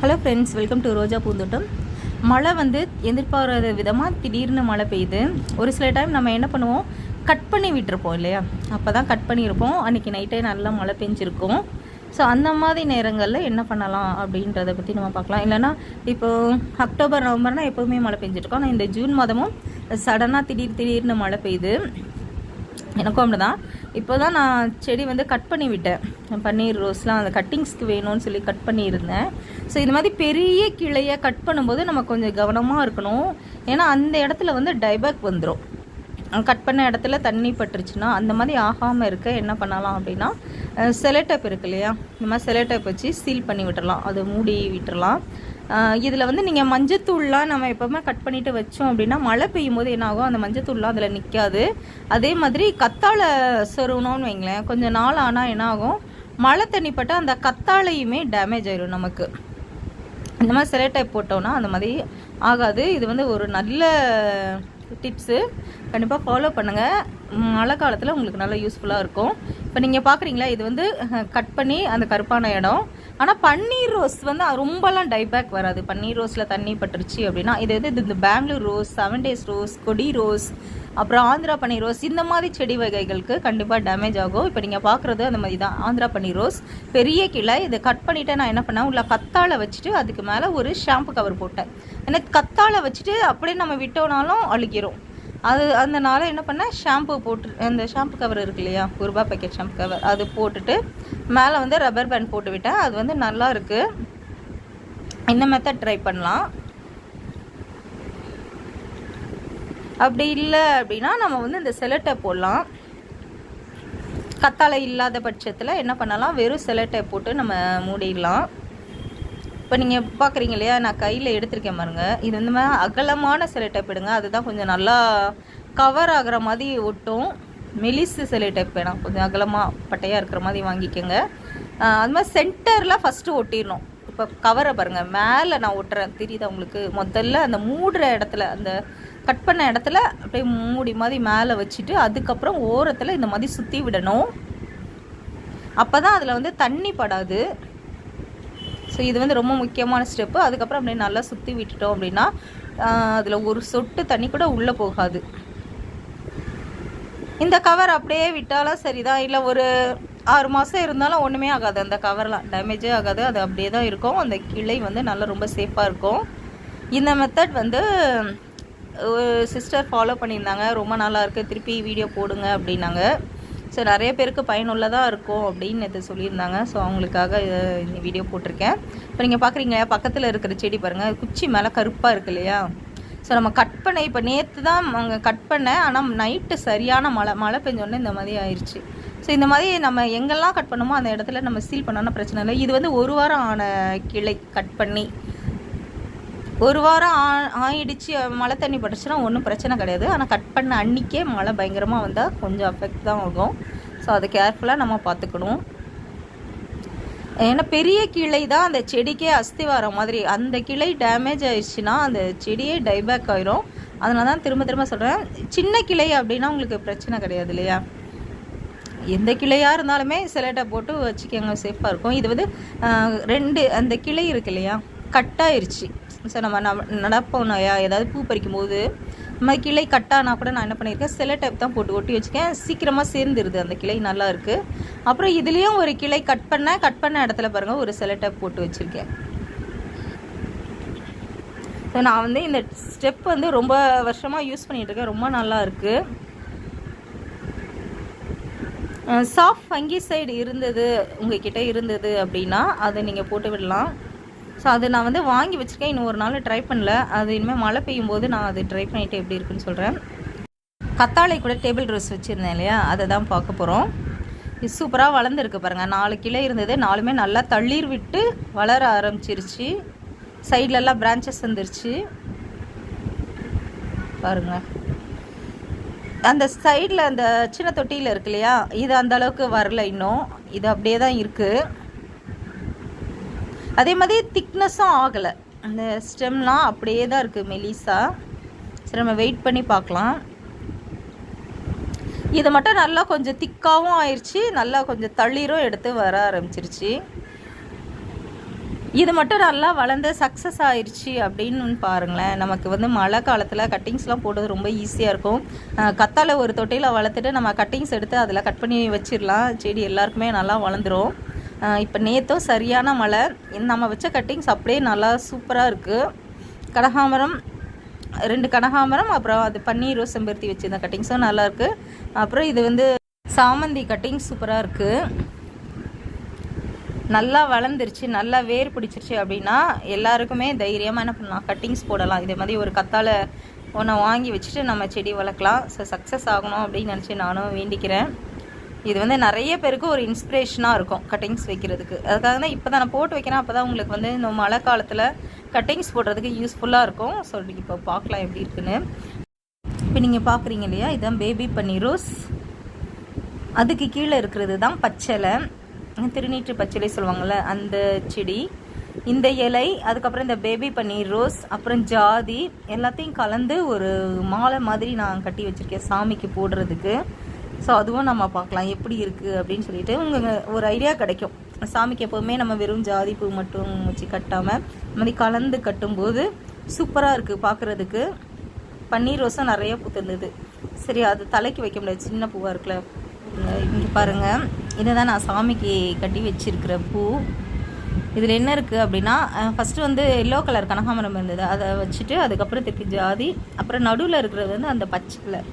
Hello friends welcome to Roja Poonthottam மழை வந்து எதிர்பாராத விதமாக திடீர்னு மழை பெய்யுது. ஒரு சில டைம் நம்ம என்ன பண்ணுவோம்? கட் பண்ணி விட்டுருப்போம் இல்லையா? அப்போ தான் கட் பண்ணியிருப்போம் அன்றைக்கி நைட்டே நல்லா மழை பெஞ்சிருக்கும். ஸோ அந்த மாதிரி நேரங்களில் என்ன பண்ணலாம் அப்படின்றத பற்றி நம்ம பார்க்கலாம். இல்லைன்னா இப்போ அக்டோபர் நவம்பர்னால் எப்போவுமே மழை பெஞ்சிருக்கோம் ஆனால் இந்த ஜூன் மாதமும் சடனாக திடீர் திடீர்னு மழை பெய்யுது. எனக்கும் அப்படிதான். இப்போ தான் நான் செடி வந்து கட் பண்ணி விட்டேன். பன்னீர் ரோஸ்லாம் அந்த கட்டிங்ஸ்க்கு வேணும்னு சொல்லி கட் பண்ணியிருந்தேன். ஸோ இது மாதிரி பெரிய கிளையை கட் பண்ணும்போது நம்ம கொஞ்சம் கவனமாக இருக்கணும். ஏன்னா அந்த இடத்துல வந்து டைபேக் வந்துடும் கட் பண்ண இடத்துல தண்ணி பட்டுருச்சுன்னா அந்த மாதிரி ஆகாமல் இருக்க என்ன பண்ணலாம் அப்படின்னா செலோடேப் இருக்கு இல்லையா? இந்த மாதிரி செலோடேப் வச்சு சீல் பண்ணி விட்டுறலாம். அது மூடி விட்டுறலாம். இதில் வந்து நீங்கள் மஞ்சத்தூள்லாம் நம்ம எப்போவுமே கட் பண்ணிட்டு வச்சோம் அப்படின்னா மழை பெய்யும் போது என்ன ஆகும்? அந்த மஞ்சத்தூள்லாம் அதில் நிற்காது அதே மாதிரி கத்தாழை சொருகணும்னு வைங்களேன். கொஞ்சம் நாள் ஆனால் என்ன ஆகும்? மழை தண்ணி பட்டு அந்த கத்தாழையுமே டேமேஜ் ஆயிடும் நமக்கு. இந்த மாதிரி செலே டைப் போட்டோம்னா அந்த மாதிரி ஆகாது. இது வந்து ஒரு நல்ல டிப்ஸு கண்டிப்பாக ஃபாலோ பண்ணுங்கள் மழை காலத்தில் உங்களுக்கு நல்லா யூஸ்ஃபுல்லாக இருக்கும். இப்போ நீங்கள் பார்க்குறீங்களா இது வந்து கட் பண்ணி அந்த கருப்பான இடம். ஆனால் பன்னீர் ரோஸ் வந்து ரொம்பலாம் டைபேக் வராது. பன்னீர் ரோஸில் தண்ணி பட்டுருச்சு அப்படின்னா இது வந்து இந்த Bangalore rose seven days rose கொடி ரோஸ் அப்புறம் ஆந்திரா பன்னீர் ரோஸ் இந்த மாதிரி செடி வகைகளுக்கு கண்டிப்பாக டேமேஜ் ஆகும். இப்போ நீங்கள் பார்க்குறது அந்த மாதிரி தான் ஆந்திரா பனி ரோஸ் பெரிய கிளை. இதை கட் பண்ணிவிட்டு நான் என்ன பண்ணேன்? உள்ள கத்தாழை வச்சுட்டு அதுக்கு மேலே ஒரு ஷாம்பு கவர் போட்டேன். ஏன்னா கத்தாழை வச்சுட்டு அப்படியே நம்ம விட்டோனாலும் அழுகிரும். அது அதனால என்ன பண்ணேன்? ஷாம்பு போட்டு அந்த ஷாம்பு கவர் இருக்கு இல்லையா? ஒரு ரூபா பேக்கெட் ஷாம்பு கவர் அது போட்டுட்டு மேலே வந்து ரப்பர் பேண்ட் போட்டு விட்டேன். அது வந்து நல்லா இருக்குது இந்த மெத்தட் ட்ரை பண்ணலாம். அப்படி இல்லை அப்படின்னா நம்ம வந்து இந்த செலட்டை போடலாம். கத்தாழை இல்லாத பட்சத்தில் என்ன பண்ணலாம்? வெறும் செலட்டை போட்டு நம்ம மூடிடலாம். இப்போ நீங்கள் பார்க்குறீங்க இல்லையா? நான் கையில் எடுத்திருக்கேன் பாருங்க. இது வந்து மாதிரி அகலமான சிலை டைப் எடுங்க அதுதான் கொஞ்சம் நல்லா கவர் ஆகிற மாதிரி ஒட்டும். மெலிசு சிலை டைப் வேணாம் கொஞ்சம் அகலமாக பட்டையாக இருக்கிற மாதிரி வாங்கிக்கோங்க. அது மாதிரி சென்டரில் ஃபஸ்ட்டு ஒட்டிடணும். இப்போ கவரை பாருங்கள் மேலே நான் ஒட்டுறேன். தெரியுதா உங்களுக்கு? முதல்ல அந்த மூடுற இடத்துல அந்த கட் பண்ண இடத்துல அப்படியே மூடி மாதிரி மேலே வச்சுட்டு அதுக்கப்புறம் ஓரத்தில் இந்த மாதிரி சுற்றி விடணும். அப்போ தான் அதில் வந்து தண்ணி படாது. ஸோ இது வந்து ரொம்ப முக்கியமான ஸ்டெப்பு அதுக்கப்புறம் அப்படியே நல்லா சுற்றி விட்டுட்டோம் அப்படின்னா அதில் ஒரு சொட்டு தண்ணி கூட உள்ளே போகாது. இந்த கவர் அப்படியே விட்டாலும் சரிதான். இல்லை ஒரு ஆறு மாதம் இருந்தாலும் ஒன்றுமே ஆகாது. அந்த கவர்லாம் டேமேஜே ஆகாது. அது அப்படியே தான் இருக்கும். அந்த கிளை வந்து நல்லா ரொம்ப சேஃபாக இருக்கும். இந்த மெத்தட் வந்து சிஸ்டர் ஃபாலோ பண்ணியிருந்தாங்க. ரொம்ப நல்லா இருக்குது திருப்பி வீடியோ போடுங்க அப்படின்னாங்க. ஸோ நிறைய பேருக்கு பயனுள்ளதாக இருக்கும் அப்படின்னு இதை சொல்லியிருந்தாங்க. ஸோ அவங்களுக்காக இந்த வீடியோ போட்டிருக்கேன். இப்போ நீங்கள் பார்க்குறீங்க பக்கத்தில் இருக்கிற செடி பாருங்கள் குச்சி மேலே கருப்பாக இருக்கு இல்லையா? ஸோ நம்ம கட் பண்ண இப்போ நேற்று தான் அங்கே கட் பண்ணேன் ஆனால் நைட்டு சரியான மழை மழை பெஞ்சோடனே இந்த மாதிரி ஆயிடுச்சு ஸோ இந்த மாதிரி நம்ம எங்கெல்லாம் கட் பண்ணுமோ அந்த இடத்துல நம்ம சீல் பண்ணோன்னா பிரச்சனை இல்லை. இது வந்து ஒரு வாரம் ஆன கிளை கட் பண்ணி. ஒரு வாரம் ஆ ஆயிடுச்சு மழை தண்ணி பட்டுச்சுன்னா ஒன்றும் பிரச்சனை கிடையாது. ஆனால் கட் பண்ண அன்றைக்கே மழை பயங்கரமாக வந்தால் கொஞ்சம் அஃபெக்ட் தான் ஆகும். ஸோ அதை கேர்ஃபுல்லாக நம்ம பார்த்துக்கணும். ஏன்னா பெரிய கிளை தான் அந்த செடிக்கே அஸ்தி வர மாதிரி. அந்த கிளை டேமேஜ் ஆயிடுச்சுன்னா அந்த செடியே டைபேக் ஆயிரும். அதனால தான் திரும்ப திரும்ப சொல்கிறேன் சின்ன கிளை அப்படின்னா உங்களுக்கு பிரச்சனை கிடையாது இல்லையா? எந்த கிளையாக இருந்தாலுமே சிலேட்டை போட்டு வச்சுக்கோங்க சேஃபாக இருக்கும். இது வந்து ரெண்டு அந்த கிளை இருக்கு இல்லையா? கட்டாயிருச்சு. ஸோ நம்ம நடப்போம் ஏதாவது பூ பறிக்கும் போது நம்ம கிளை கட்டானா கூட நான் என்ன பண்ணியிருக்கேன் சில டைப் தான் போட்டு ஒட்டி வச்சுக்கேன் சீக்கிரமாக சேர்ந்துருது அந்த கிளை நல்லா இருக்குது அப்புறம் இதுலேயும் ஒரு கிளை கட் பண்ண கட் பண்ண இடத்துல பாருங்கள் ஒரு சில டைப் போட்டு வச்சுருக்கேன். ஸோ நான் வந்து இந்த ஸ்டெப் வந்து ரொம்ப வருஷமாக யூஸ் பண்ணிகிட்ருக்கேன் ரொம்ப நல்லா இருக்குது சாஃப்ட் ஃபங்கி சைடு இருந்தது உங்ககிட்ட இருந்தது அப்படின்னா அதை நீங்கள் போட்டு விடலாம். ஸோ அது நான் வந்து வாங்கி வச்சுருக்கேன். இன்னும் ஒரு நாள் ட்ரை பண்ணல. அது இனிமேல் மழை பெய்யும் போது நான் அது ட்ரை பண்ணிவிட்டு எப்படி இருக்குன்னு சொல்கிறேன் கத்தாழை கூட டேபிள் ரோஸ் வச்சுருந்தேன் இல்லையா? அதை தான் பார்க்க போகிறோம் இது சூப்பராக வளர்ந்துருக்கு பாருங்கள் நாலு கிளை இருந்தது. நாலுமே நல்லா தள்ளீர் விட்டு வளர ஆரம்பிச்சிருச்சு. சைட்லலாம் பிரான்ச்சஸ் வந்துருச்சு. பாருங்கள் அந்த சைடில் அந்த சின்ன தொட்டியில் இருக்கு இல்லையா? இது அந்த அளவுக்கு வரல இன்னும். இது அப்படியே தான் இருக்குது அதே மாதிரி திக்னஸும் ஆகலை. அந்த ஸ்டெம்லாம் அப்படியே தான் இருக்குது மெலிசா. சரி நம்ம வெயிட் பண்ணி பார்க்கலாம். இது மட்டும் நல்லா கொஞ்சம் திக்காகவும் ஆயிடுச்சு நல்லா கொஞ்சம் தளிரும் எடுத்து வர ஆரம்பிச்சிருச்சு. இது மட்டும் நல்லா வளர்ந்து சக்ஸஸ் ஆயிடுச்சு அப்படின்னு பாருங்களேன். நமக்கு வந்து மழை காலத்தில் கட்டிங்ஸ்லாம் போடுறது ரொம்ப ஈஸியாக இருக்கும். கத்தால ஒரு தொட்டியில் வளர்த்துட்டு நம்ம கட்டிங்ஸ் எடுத்து அதில் கட் பண்ணி வச்சிடலாம் செடி எல்லாருக்குமே நல்லா வளர்ந்துரும். இப்போ நேற்றும் சரியான மழை. நம்ம வச்ச கட்டிங்ஸ் அப்படியே நல்லா சூப்பராக இருக்குது கனகாமரம் ரெண்டு கனகாமரம் அப்புறம் அது பன்னீர் ரோஸ் செம்பருத்தி வச்சுருந்த கட்டிங்ஸும் நல்லாயிருக்கு அப்புறம் இது வந்து சாமந்தி கட்டிங் சூப்பராக இருக்குது நல்லா வளர்ந்துருச்சு நல்லா வேர் பிடிச்சிருச்சு அப்படின்னா எல்லாருக்குமே தைரியமாக என்ன பண்ணலாம் கட்டிங்ஸ் போடலாம். இதே மாதிரி ஒரு கத்தாழை ஒன்றை வாங்கி வச்சுட்டு நம்ம செடி வளர்க்கலாம். ஸோ சக்ஸஸ் ஆகணும் அப்படின்னு நினச்சி நானும் வேண்டிக்கிறேன். இது வந்து நிறைய பேருக்கு ஒரு இன்ஸ்பிரேஷனாக இருக்கும் கட்டிங்ஸ் வைக்கிறதுக்கு. அதுக்காக தான் இப்போ தான் நான் போட்டு வைக்கிறேன். அப்போ தான் உங்களுக்கு வந்து இந்த மழை காலத்தில் கட்டிங்ஸ் போடுறதுக்கு யூஸ்ஃபுல்லாக இருக்கும். ஸோ இப்போ பார்க்கலாம் எப்படி இருக்குன்னு. இப்போ நீங்கள் பார்க்குறீங்க இல்லையா? இதுதான் பேபி பன்னீர் ரோஸ் அதுக்கு கீழே இருக்கிறது தான் பச்சலை. திருநீற்று பச்சிலை சொல்லுவாங்கள்ல அந்த செடி. இந்த இலை அதுக்கப்புறம் இந்த பேபி பன்னீர் ரோஸ் அப்புறம் ஜாதி எல்லாத்தையும் கலந்து ஒரு மாலை மாதிரி நான் கட்டி வச்சுருக்கேன் சாமிக்கு போடுறதுக்கு. ஸோ அதுவும் நம்ம பார்க்கலாம். எப்படி இருக்குது அப்படின்னு சொல்லிட்டு உங்களுக்கு ஒரு ஐடியா கிடைக்கும். சாமிக்கு எப்போவுமே நம்ம வெறும் ஜாதி பூ மட்டும் வச்சு கட்டாமல் இந்த மாதிரி கலந்து கட்டும்போது சூப்பராக இருக்குது பார்க்குறதுக்கு. பன்னீர் ரோஸும் நிறைய பூத்திருந்தது சரி அது தலைக்கு வைக்க முடியாது. சின்ன பூவாக இருக்குல்ல. இங்கே பாருங்கள் இதை தான் நான் சாமிக்கு கட்டி வச்சிருக்கிற பூ. இதில் என்ன இருக்குது அப்படின்னா ஃபஸ்ட்டு வந்து எல்லோ கலர் கனகாமரம் இருந்தது. அதை வச்சுட்டு அதுக்கப்புறம் திருப்பி ஜாதி அப்புறம் நடுவில் இருக்கிறது வந்து அந்த பச்சை கலர்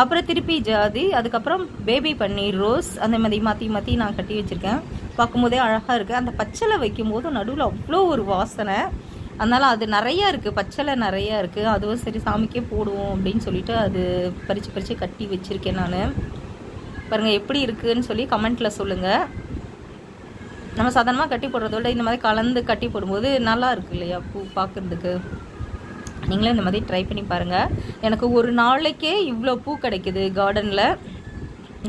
அப்புறம் திருப்பி ஜாதி அதுக்கப்புறம் பேபி பன்னீர் ரோஸ் அந்த மாதிரி மாற்றி மாற்றி நான் கட்டி வச்சுருக்கேன். பார்க்கும்போதே அழகாக இருக்குது அந்த பச்சலை வைக்கும்போது நடுவில் அவ்வளோ ஒரு வாசனை. அதனால் அது நிறையா இருக்குது பச்சலை நிறையா இருக்குது அதுவும் சரி சாமிக்கே போடுவோம் அப்படின்னு சொல்லிட்டு அது பறித்து பறித்து கட்டி வச்சுருக்கேன் நான். பாருங்கள் எப்படி இருக்குதுன்னு சொல்லி கமெண்ட்டில் சொல்லுங்கள் நம்ம சாதாரணமாக கட்டி போடுறத விட இந்த மாதிரி கலந்து கட்டி போடும்போது நல்லா இருக்கு இல்லையா? பூ பார்க்குறதுக்கு. நீங்களும் இந்த மாதிரி ட்ரை பண்ணி பாருங்கள் எனக்கு ஒரு நாளைக்கே இவ்வளோ பூ கிடைக்குது கார்டனில்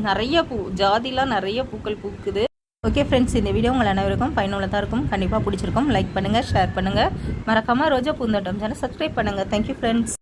நிறைய பூ ஜாதிலாம் நிறைய பூக்கள் பூக்குது. ஓகே ஃப்ரெண்ட்ஸ் இந்த வீடியோ உங்கள் அனைவருக்கும் பயனுள்ளதாக இருக்கும். கண்டிப்பாக பிடிச்சிருக்கும். லைக் பண்ணுங்கள் ஷேர் பண்ணுங்கள் மறக்காமல் ரோஜா பூந்தோட்டம் சேனல் சப்ஸ்கிரைப் பண்ணுங்கள் தேங்க்யூ ஃப்ரெண்ட்ஸ்